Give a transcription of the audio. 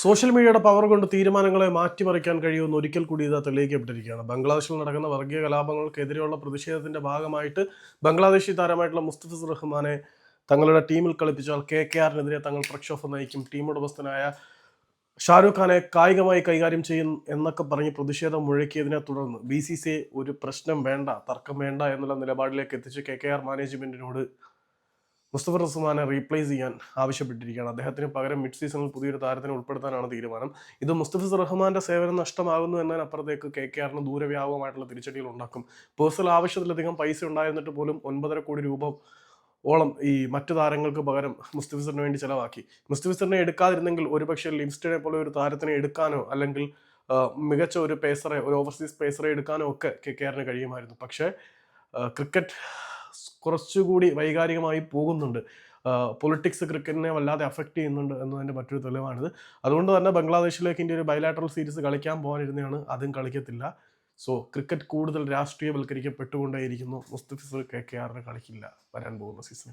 Social മീഡിയയുടെ power കൊണ്ട് തീരുമാനങ്ങളെ മാറ്റിമറിക്കാൻ കഴിയുമെന്ന് ഒരിക്കൽ കൂടി ഇത് തെളിയിക്കപ്പെട്ടിരിക്കുകയാണ്. ബംഗ്ലാദേശിൽ നടക്കുന്ന വർഗീയ കലാപങ്ങൾക്കെതിരെയുള്ള പ്രതിഷേധത്തിന്റെ ഭാഗമായിട്ട് ബംഗ്ലാദേശി താരമായിട്ടുള്ള മുസ്തഫിസ് റഹ്മാനെ തങ്ങളുടെ ടീമിൽ കളിപ്പിച്ചാൽ കെ കെ ആറിനെതിരെ തങ്ങൾ പ്രക്ഷോഭം നയിക്കും. ടീം ഉടമസ്ഥനായ ഷാരൂഖ് ഖാനെ കായികമായി കൈകാര്യം ചെയ്യും എന്നൊക്കെ പറഞ്ഞ് പ്രതിഷേധം മുഴക്കിയതിനെ തുടർന്ന് ബി സി സി ഒരു പ്രശ്നം വേണ്ട തർക്കം വേണ്ട എന്നുള്ള നിലപാടിലേക്ക് എത്തിച്ച് കെ കെ ആർ മാനേജ്മെന്റിനോട് മുസ്തഫ റസ്മാനെ റീപ്ലേസ് ചെയ്യാൻ ആവശ്യപ്പെട്ടിരിക്കുകയാണ്. അദ്ദേഹത്തിന് പകരം മിഡ് സീസണിൽ പുതിയൊരു താരത്തിനെ ഉൾപ്പെടുത്താനാണ് തീരുമാനം. ഇത് മുസ്തഫിസ് റഹ്മാന്റെ സേവനം നഷ്ടമാകുന്നു എന്നതിനപ്പുറത്തേക്ക് കെ കെ ആറിന് ദൂരവ്യാപകമായിട്ടുള്ള തിരിച്ചടികൾ ഉണ്ടാക്കും. പേഴ്സണൽ ആവശ്യത്തിലധികം പൈസ ഉണ്ടായിരുന്നിട്ട് പോലും ഒൻപതര കോടി രൂപ ഓളം ഈ മറ്റു താരങ്ങൾക്ക് പകരം മുസ്തഫിസറിന് വേണ്ടി ചിലവാക്കി. മുസ്തഫിസറിനെ എടുക്കാതിരുന്നെങ്കിൽ ഒരുപക്ഷെ ലിംസ്റ്റനെ പോലെ ഒരു താരത്തിനെ എടുക്കാനോ അല്ലെങ്കിൽ മികച്ച ഒരു പേസറെ ഒരു ഓവർസീസ് പേസറെ എടുക്കാനോ ഒക്കെ കെ കെ ആറിന് കഴിയുമായിരുന്നു. പക്ഷേ ക്രിക്കറ്റ് കുറച്ചുകൂടി വൈകാരികമായി പോകുന്നുണ്ട്. പൊളിറ്റിക്സ് ക്രിക്കറ്റിനെ വല്ലാതെ അഫക്റ്റ് ചെയ്യുന്നുണ്ട് എന്നതിന്റെ മറ്റൊരു തെളിവാണിത്. അതുകൊണ്ട് തന്നെ ബംഗ്ലാദേശിലേക്ക് ഇന്ത്യ ഒരു ബയലാട്രൽ സീരീസ് കളിക്കാൻ പോകാനിരുന്നതാണ് അതും കളിക്കത്തില്ല. സോ ക്രിക്കറ്റ് കൂടുതൽ രാഷ്ട്രീയവൽക്കരിക്കപ്പെട്ടുകൊണ്ടേയിരിക്കുന്നു. മുസ്തഫിസ് കെ കെ ആറിന് കളിക്കില്ല. വരാൻ പോകുന്ന സീസൺ